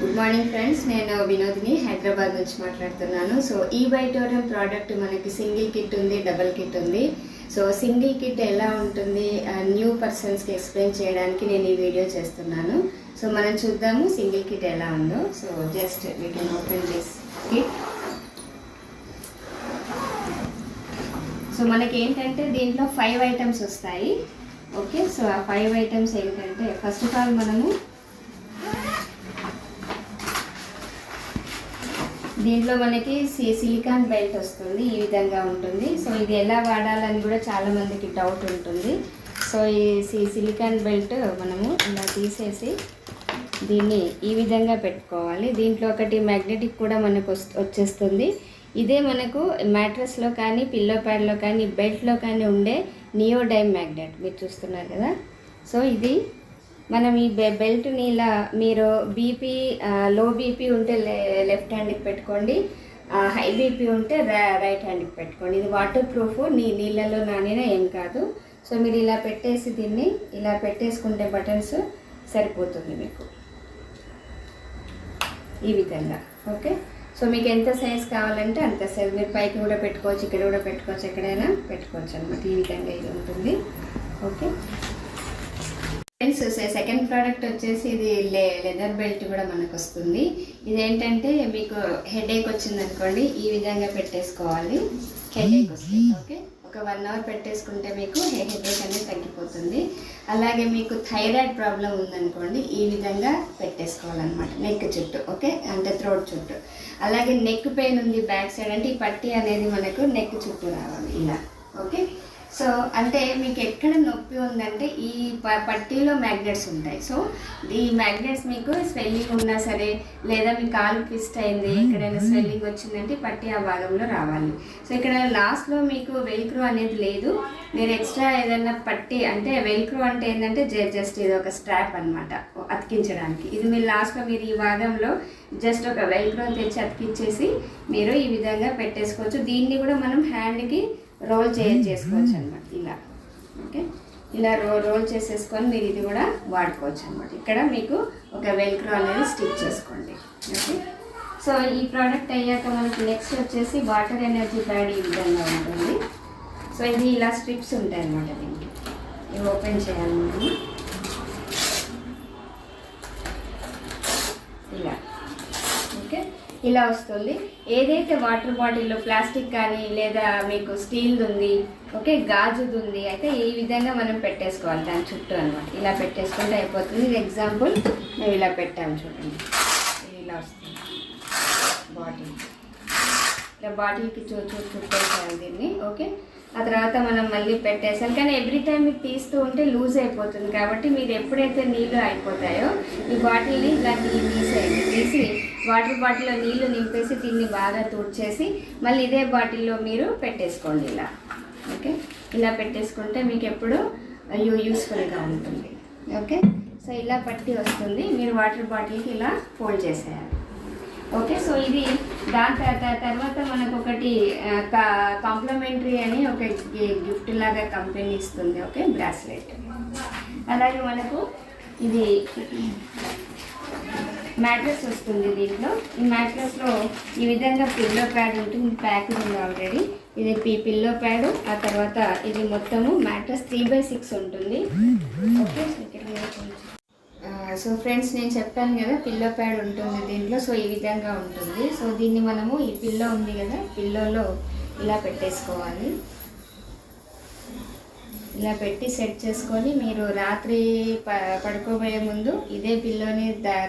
Good morning friends నేను వినోదిని హైదరాబాద్ నుంచి మాట్లాడుతున్నాను. సో ఈ బైటోరియం ప్రోడక్ట్ మనకి సింగిల్ కిట్ ఉంది డబుల్ కిట్ ఉంది. సో సింగిల్ కిట్ ఎలా ఉంటుంది? న్యూ పర్సన్స్కి ఎక్స్ప్లెయిన్ చేయడానికి నేను ఈ వీడియో చేస్తున్నాను. సో మనం చూద్దాము సింగిల్ కిట్ ఎలా ఉందో. So just we can open this kit so మనకి ఏంటంటే దీంట్లో ఫైవ్ ఐటమ్స్ వస్తాయి. ఓకే సో ఆ ఫైవ్ ఐటమ్స్ ఏంటంటే ఫస్ట్ ఆఫ్ ఆల్ మనము దీంట్లో మనకి సి- సిలికాన్ బెల్ట్ వస్తుంది ఈ విధంగా ఉంటుంది. సో ఇది ఎలా వాడాలని కూడా చాలామందికి డౌట్ ఉంటుంది. సో ఈ సి- సిలికాన్ బెల్ట్ మనము ఇలా తీసేసి దీన్ని ఈ విధంగా పెట్టుకోవాలి. దీంట్లో ఒకటి మ్యాగ్నెటిక్ కూడా మనకు వచ్చేస్తుంది. ఇదే మనకు మ్యాట్రస్లో కానీ పిల్లో ప్యాడ్లో కానీ బెల్ట్లో కానీ ఉండే నియోడైమ్ మ్యాగ్నెట్ మీరు చూస్తున్నారు కదా. సో ఇది మనం ఈ బె బెల్ట్ని ఇలా మీరు బీపీ లో బీపీ ఉంటే లే- లెఫ్ట్ హ్యాండ్కి పెట్టుకోండి. హై బీపీ ఉంటే రైట్ హ్యాండ్కి పెట్టుకోండి. ఇది వాటర్ ప్రూఫ్ నీ నీళ్ళలో నానినా ఏం కాదు. సో మీరు ఇలా పెట్టేసి దీన్ని ఇలా పెట్టేసుకుంటే బటన్స్ సరిపోతుంది మీకు. ఈ విధంగా ఓకే? సో మీకు ఎంత సైజ్ కావాలంటే అంత సైజ్. మీరు పైకి కూడా పెట్టుకోవచ్చు ఇక్కడ కూడా పెట్టుకోవచ్చు ఎక్కడైనా పెట్టుకోవచ్చు అనమాట ఈ విధంగా ఇది ఉంటుంది. ఓకే? ఫ్రెండ్స్ సెకండ్ ప్రోడక్ట్ వచ్చేసి ఇది లే లెదర్ బెల్ట్ కూడా మనకు వస్తుంది ఇదేంటంటే మీకు హెడేక్ వచ్చిందనుకోండి ఈ విధంగా పెట్టేసుకోవాలి. హెడేక్ వస్తుంది ఓకే? ఒక వన్ అవర్ పెట్టేసుకుంటే మీకు హెడేక్ అనేది తగ్గిపోతుంది. అలాగే మీకు థైరాయిడ్ ప్రాబ్లం ఉందనుకోండి ఈ విధంగా పెట్టేసుకోవాలన్నమాట. నెక్ చుట్టూ ఓకే? అంటే థ్రోట్ చుట్టూ. అలాగే నెక్ పెయిన్ ఉంది బ్యాక్ సైడ్ అంటే ఈ పట్టి అనేది మనకు నెక్ చుట్టూ రావాలి ఇలా ఓకే? సో అంటే మీకు ఎక్కడ నొప్పి ఉందంటే ఈ ప- పట్టీలో మ్యాగ్నెట్స్ ఉంటాయి. సో ఈ మ్యాగ్నెట్స్ మీకు స్వెల్లింగ్ ఉన్నా సరే లేదా మీ కాలు ట్విస్ట్ అయింది ఎక్కడైనా స్వెల్లింగ్ వచ్చిందంటే పట్టీ ఆ భాగంలో రావాలి. సో ఇక్కడ లాస్ట్లో మీకు వెల్క్రో అనేది లేదు. మీరు ఎక్స్ట్రా ఏదైనా పట్టి అంటే వెల్క్రో అంటే ఏంటంటే జస్ట్ ఇది ఒక స్ట్రాప్ అన్నమాట అతికించడానికి. ఇది మీరు లాస్ట్లో మీరు ఈ భాగంలో జస్ట్ ఒక వెల్క్రో తెచ్చి అతికించేసి మీరు ఈ విధంగా పెట్టేసుకోవచ్చు. దీన్ని కూడా మనం హ్యాండ్కి రోల్ చే చేసుకోవచ్చు అనమాట ఇలా. ఓకే? ఇలా రో రోల్ చేసేసుకొని మీరు ఇది కూడా వాడుకోవచ్చు అనమాట ఇక్కడ మీకు ఒక వెల్క్రో అనేది స్టిచ్ చేసుకోండి. ఓకే? సో ఈ ప్రోడక్ట్ అయ్యాక మనకి నెక్స్ట్ వచ్చేసి వాటర్ ఎనర్జీ ప్యాడ్ ఈ విధంగా ఉంటుంది. సో ఇది ఇలా స్ట్రిప్స్ ఉంటాయి అనమాట దీనికి. ఇవి ఓపెన్ చేయాలి ఇలా. ఇలా వస్తుంది. ఏదైతే వాటర్ బాటిల్లో ప్లాస్టిక్ కానీ లేదా మీకు స్టీల్ది ఉంది ఓకే గాజుది ఉంది అయితే ఈ విధంగా మనం పెట్టేసుకోవాలి. దాని చుట్టూ అనమాట ఇలా పెట్టేసుకుంటే అయిపోతుంది. ఇది ఎగ్జాంపుల్ మేము ఇలా పెట్టాము చూడండి. ఇది ఇలా వస్తుంది. బాటిల్. ఇలా బాటిల్కి చూ చూ చుట్టేసాను దీన్ని. ఓకే. ఆ తర్వాత మనం మళ్ళీ పెట్టేసాం. కానీ ఎవ్రీ టైం మీకు తీస్తూ ఉంటే లూజ్ అయిపోతుంది. కాబట్టి మీరు ఎప్పుడైతే నీళ్ళు అయిపోతాయో ఈ బాటిల్ని ఇలా తీసేయండి. తీసి వాటర్ బాటిల్లో నీళ్ళు నింపేసి దీన్ని బాగా తుడిచేసి మళ్ళీ ఇదే బాటిల్లో మీరు పెట్టేసుకోండి ఇలా. ఓకే? ఇలా పెట్టేసుకుంటే మీకు ఎప్పుడు యూ యూస్ఫుల్గా ఉంటుంది. ఓకే? సో ఇలా పట్టి వస్తుంది. మీరు వాటర్ బాటిల్కి ఇలా ఫోల్డ్ చేసేయాలి. ఓకే సో ఇది దాని తర్వాత తర్వాత మనకు ఒకటి కాంప్లిమెంటరీ అని ఒక గిఫ్ట్ లాగా కంపెనీ ఇస్తుంది. ఓకే బ్రాస్లెట్ అలాగే మనకు ఇది మ్యాట్రెస్ వస్తుంది దీంట్లో. ఈ మ్యాట్రెస్లో ఈ విధంగా పిల్లో ప్యాడ్ ఉంటుంది. ప్యాక్ ఉంది ఆల్రెడీ ఇది పి పిల్లో ప్యాడ్ ఆ తర్వాత ఇది మొత్తము మ్యాట్రస్ త్రీ బై సిక్స్ ఉంటుంది. ఓకే సో ఫ్రెండ్స్ నేను చెప్పాను కదా పిల్లో ప్యాడ్ ఉంటుంది దీంట్లో సో ఈ విధంగా ఉంటుంది. సో దీన్ని మనము ఈ పిల్లో ఉంది కదా పిల్లోలో ఇలా పెట్టేసుకోవాలి. ఇలా పెట్టి సెట్ చేసుకొని మీరు రాత్రి ప పడుకోబోయే ముందు ఇదే పిల్లోని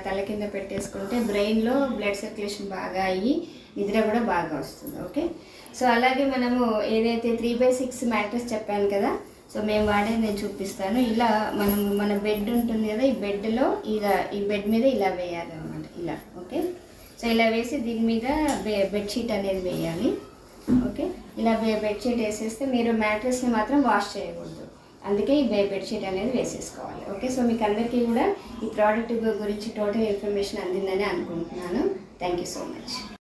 తల కింద పెట్టేసుకుంటే బ్రెయిన్లో బ్లడ్ సర్క్యులేషన్ బాగా అయ్యి నిద్ర కూడా బాగా వస్తుంది ఓకే? సో అలాగే మనము ఏదైతే త్రీ బై సిక్స్ మ్యాట్రస్ చెప్పాను కదా సో మేము వాడేది నేను చూపిస్తాను. ఇలా మనం మన బెడ్ ఉంటుంది కదా ఈ బెడ్లో ఇలా ఈ బెడ్ మీద ఇలా వేయాలి అనమాట ఇలా ఓకే? సో ఇలా వేసి దీని మీద బె బెడ్షీట్ అనేది వేయాలి. ఓకే? ఇలా బె బెడ్షీట్ వేసేస్తే మీరు మ్యాట్రెస్ని మాత్రం వాష్ చేయకూడదు. అందుకే ఈ బెడ్షీట్ అనేది వేసేసుకోవాలి. ఓకే? సో మీకు అందరికీ కూడా ఈ ప్రోడక్ట్ గురించి టోటల్ ఇన్ఫర్మేషన్ అందిందని అనుకుంటున్నాను. Thank you so much